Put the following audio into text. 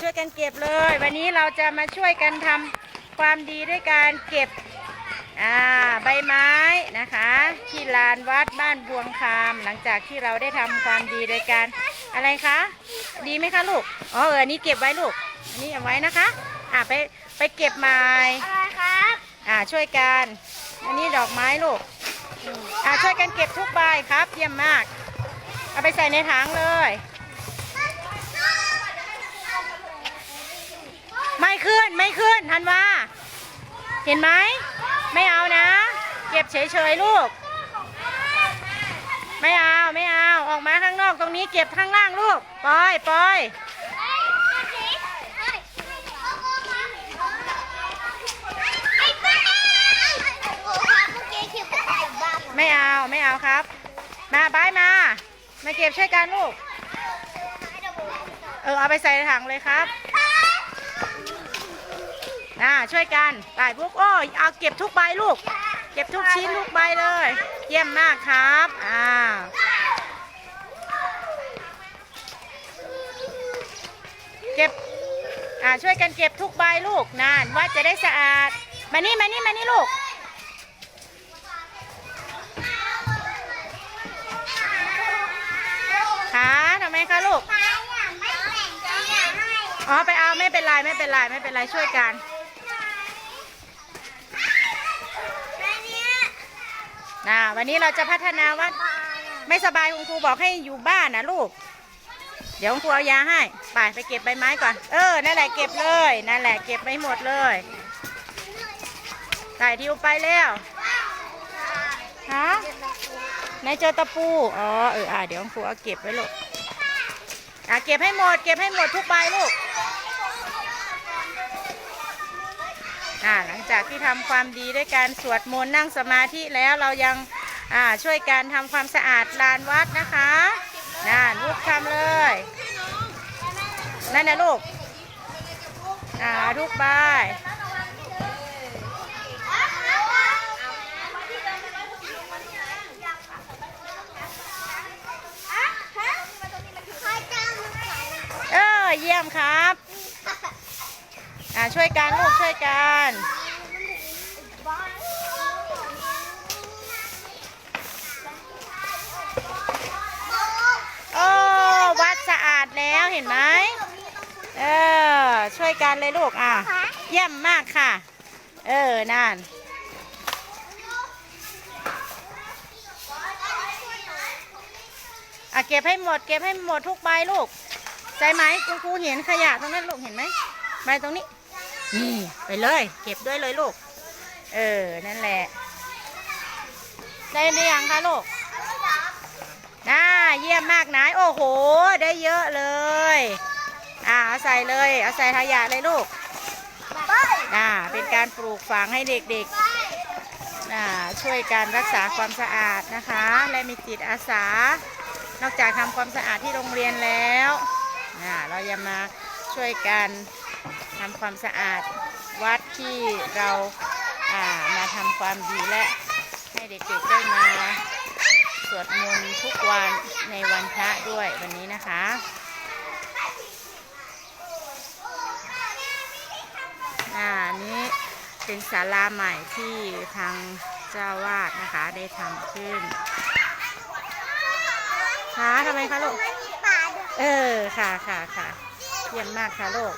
ช่วยกันเก็บเลย วันนี้เราจะมาช่วยกันทำความดีด้วยการเก็บอ่าใบไม้นะคะ ที่ลานวัดบ้านบวงคามหลังจากที่เราได้ทำความดีโดยการอะไรคะ ดีไหมคะลูกอ๋อเอออันนี้เก็บไว้ลูกอันนี้เอาไว้นะคะอ่าไปไปเก็บไม้อะไรครับอ่าช่วยกันอันนี้ดอกไม้ลูกอ่าช่วยกันเก็บทุกใบครับเยี่ยมมาก เอาไปใส่ในถังเลย ไม่ขึ้น ไม่ขึ้นทันว่าเห็นไหม ไม่เอานะ เก็บเฉยๆลูก ไม่เอาไม่เอา ออกมาข้างนอกตรงนี้เก็บข้างล่างลูก ปล่อยปล่อยไม่เอาไม่เอาครับ มาบายมา มาเก็บช่วยกันลูก เออเอาไปใส่ถังเลยครับ น่าช่วยกันไปพวกโอ้ยเอาเก็บทุกใบลูก เก็บทุกชิ้นทุกใบเลย เยี่ยมมากครับอ่าเก็บอ่าช่วยกันเก็บทุกใบลูกนานว่าจะได้สะอาดมานี่มานี่มานี่ลูกขาทำไมคะลูกอ๋อไปเอาไม่เป็นไรไม่เป็นไรไม่เป็นไรช่วยกัน นะวันนี้เราจะพัฒนาวัดไม่สบายคุณครูบอกให้อยู่บ้านนะลูก เดี๋ยวคุณครูเอายาให้ไปไปเก็บใบไม้ก่อน เออ นั่นแหละเก็บเลย นั่นแหละเก็บไปหมดเลยใส่ทิวไปแล้วฮะไหนเจอตะปู อ๋อ เออ อะเดี๋ยวคุณครูเอาเก็บไว้ลูก อะเก็บให้หมด เก็บให้หมดทุกใบลูกอ่าหลัง จากที่ทำความดีด้วยการสวดมนต์นั่งสมาธิแล้วเรายังช่วยการทำความสะอาดลานวัดนะคะน่าลูกทำเลยนั่นนะลูกอ่าลูกบายเออเยี่ยมครับ อ่าช่วยกันลูกช่วยกัน โอ้วัดสะอาดแล้วเห็นไหมเออ ช่วยกันเลยลูกอะ เยี่ยมมากค่ะ เออ นั่นอะเก็บให้หมด เก็บให้หมดทุกใบลูก ใจไหมคุณครูเห็นขยะตรงนั้นลูกเห็นไหมใบตรงนี้ นี่ ไปเลย เก็บด้วยเลยลูก เออ นั่นแหละ ได้หรือยังคะลูกน่าเยี่ยมมากนายโอ้โห ได้เยอะเลย อ่าเอาใส่เลย เอาใส่ขยะเลยลูกอ่าเป็นการปลูกฝังให้เด็กๆอ่าช่วยการรักษาความสะอาดนะคะ และมีจิตอาสา นอกจากทำความสะอาดที่โรงเรียนแล้วอ่าเรายังมาช่วยกันทำความสะอาดวัดที่เรา อ่ามาทำความดีและให้เด็กๆได้มาสวดมนต์ทุกวันในวันพระด้วยวันนี้นะคะอ่าอันนี้เป็นศาลาใหม่ที่ทางเจ้าวาดนะคะได้ทำขึ้นค่ะทำไมคะลูก เออ ค่ะค่ะค่ะเยี่ยมมากค่ะลูก